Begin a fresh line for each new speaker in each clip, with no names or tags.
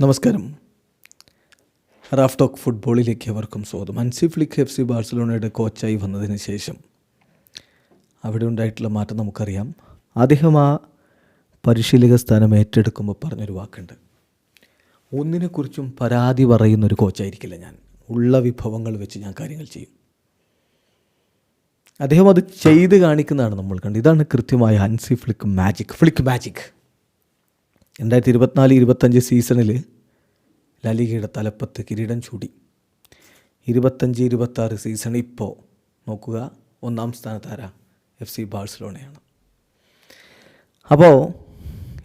നമസ്കാരം. Raf talk ഫുട്ബോളിലേക്ക് അവർക്കും സ്വാഗതം. അൻസി ഫ്ലിക്ക് എഫ് സി ബാഴ്സലോണയുടെ കോച്ചായി വന്നതിന് ശേഷം അവിടെ ഉണ്ടായിട്ടുള്ള മാറ്റം നമുക്കറിയാം. അദ്ദേഹം ആ പരിശീലക സ്ഥാനം ഏറ്റെടുക്കുമ്പോൾ പറഞ്ഞൊരു വാക്കുണ്ട്. ഒന്നിനെക്കുറിച്ചും പരാതി പറയുന്നൊരു കോച്ചായിരിക്കില്ല ഞാൻ. ഉള്ള വിഭവങ്ങൾ വെച്ച് ഞാൻ കാര്യങ്ങൾ ചെയ്യും. അദ്ദേഹം അത് ചെയ്ത് കാണിക്കുന്നതാണ് നമ്മൾ കണ്ടത്. ഇതാണ് കൃത്യമായ Hansi Flick magic. Flick magic. രണ്ടായിരത്തി ഇരുപത്തിനാല് ഇരുപത്തഞ്ച് സീസണിൽ ലലികയുടെ തലപ്പത്ത് കിരീടം ചൂടി. ഇരുപത്തഞ്ച് ഇരുപത്താറ് സീസൺ ഇപ്പോൾ നോക്കുക ഒന്നാം സ്ഥാനത്താര എഫ് സി ബാഴ്സലോണയാണ്. അപ്പോൾ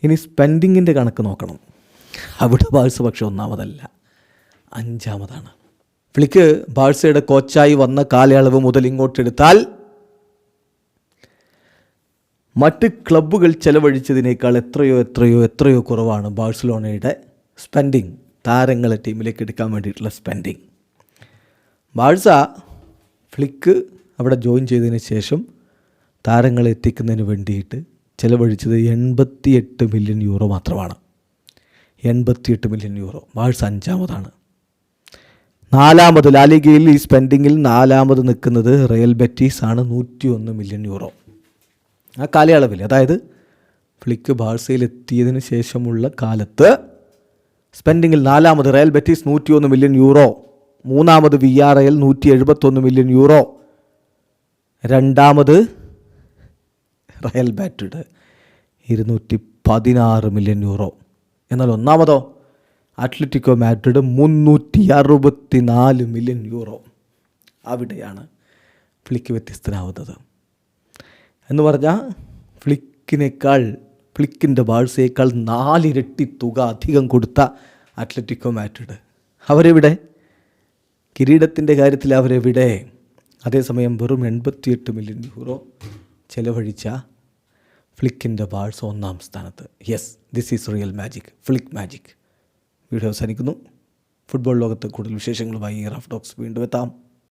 ഇനി സ്പെൻഡിങ്ങിന്റെ കണക്ക് നോക്കണം. അവിടെ ബാഴ്സ പക്ഷെ ഒന്നാമതല്ല അഞ്ചാമതാണ്. ഫ്ലിക്ക് ബാഴ്സയുടെ കോച്ചായി വന്ന കാലയളവ് മുതൽ ഇങ്ങോട്ടെടുത്താൽ മറ്റ് ക്ലബ്ബുകൾ ചെലവഴിച്ചതിനേക്കാൾ എത്രയോ എത്രയോ എത്രയോ കുറവാണ് ബാഴ്സലോണയുടെ സ്പെൻഡിങ് താരങ്ങളെ ടീമിലേക്ക് എടുക്കാൻ വേണ്ടിയിട്ടുള്ള സ്പെൻഡിങ് ബാഴ്സ ഫ്ലിക്ക് അവിടെ ജോയിൻ ചെയ്തതിന് ശേഷം താരങ്ങളെ എത്തിക്കുന്നതിന് വേണ്ടിയിട്ട് ചെലവഴിച്ചത് എൺപത്തിയെട്ട് മില്യൺ യൂറോ മാത്രമാണ്. എൺപത്തിയെട്ട് മില്യൺ യൂറോ ബാഴ്സ അഞ്ചാമതാണ്. നാലാമത് ലാലിഗയിൽ ഈ സ്പെൻഡിങ്ങിൽ നാലാമത് നിൽക്കുന്നത് റയൽ ബെറ്റീസ് ആണ് നൂറ്റി ഒന്ന് മില്യൺ യൂറോ ആ കാലയളവിൽ അതായത് ഫ്ലിക്ക് ബാഴ്സയിൽ എത്തിയതിന് ശേഷമുള്ള കാലത്ത് സ്പെൻഡിങ്ങിൽ നാലാമത് റയൽ ബെറ്റീസ് നൂറ്റി ഒന്ന് മില്യൺ യൂറോ മൂന്നാമത് വി ആർ എൽ നൂറ്റി എഴുപത്തൊന്ന് മില്യൺ യൂറോ രണ്ടാമത് റയൽ ബാറ്റഡ് ഇരുന്നൂറ്റി പതിനാറ് മില്യൺ യൂറോ. എന്നാൽ ഒന്നാമതോ അത്ലറ്റിക്കോ മാഡ്രിഡ് മുന്നൂറ്റി അറുപത്തി നാല് മില്യൺ യൂറോ. അവിടെയാണ് ഫ്ലിക്ക് വ്യത്യസ്തനാവുന്നത്. എന്ന് പറഞ്ഞാൽ ഫ്ലിക്കിനേക്കാൾ ഫ്ലിക്കിന്റെ ബാഴ്സയേക്കാൾ നാലിരട്ടി തുക അധികം കൊടുത്ത അത്ലറ്റിക്കോ മാറ്റിഡ് അവരെവിടെ? കിരീടത്തിന്റെ കാര്യത്തിൽ അവരെവിടെ? അതേസമയം വെറും എൺപത്തിയെട്ട് മില്യൺ യൂറോ ചെലവഴിച്ച ഫ്ലിക്കിന്റെ ബാഴ്സ് ഒന്നാം സ്ഥാനത്ത്. Yes this is real magic Flick magic video അവസാനിക്കുന്നു. ഫുട്ബോൾ ലോകത്ത് കൂടുതൽ വിശേഷങ്ങളുമായി റഫ് ഡോക്സ് വീണ്ടും എത്താം.